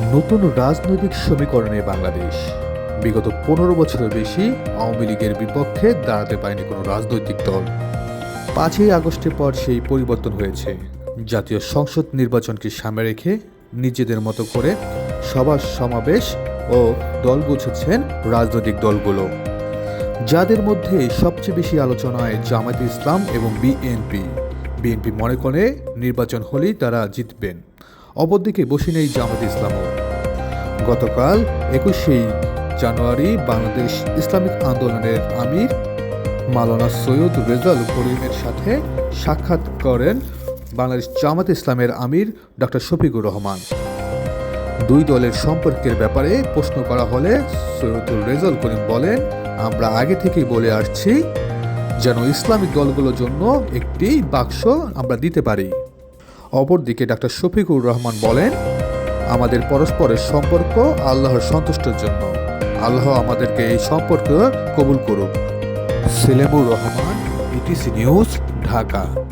নতুন রাজনৈতিক সমীকরণে বাংলাদেশ। বিগত পনেরো বছরের বেশি আওয়ামী লীগের বিপক্ষে দাঁড়াতে পারেনি কোনো রাজনৈতিক দল। পাঁচই আগস্টের পর সেই পরিবর্তন হয়েছে। জাতীয় সংসদ নির্বাচনকে সামনে রেখে নিজেদের মতো করে সভা সমাবেশ ও দল গুছেছেন রাজনৈতিক দলগুলো। যাদের মধ্যে সবচেয়ে বেশি আলোচনায় জামায়াতে ইসলাম এবং বিএনপি। বিএনপি মনে করে নির্বাচন হলেই তারা জিতবেন। অপরদিকে বসে নেই জামাত ইসলামও। গতকাল একুশেই জানুয়ারি বাংলাদেশ ইসলামিক আন্দোলনের আমির মালানা সৈয়দ রেজাল করিমের সাথে সাক্ষাৎ করেন বাংলাদেশ জামাত ইসলামের আমির ডক্টর শফিকুর রহমান। দুই দলের সম্পর্কের ব্যাপারে প্রশ্ন করা হলে সৈয়দুল রেজাল করিম বলেন, আমরা আগে থেকেই বলে আসছি যেন ইসলামিক দলগুলোর জন্য একটি বাক্স আমরা দিতে পারি। অপরদিকে ডাক্তার শফিকুর রহমান বলেন, আমাদের পরস্পরের সম্পর্ক আল্লাহর সন্তুষ্টের জন্য। আল্লাহ আমাদেরকে এই সম্পর্ক কবুল করুক। Selemur Rahman ETC news Dhaka.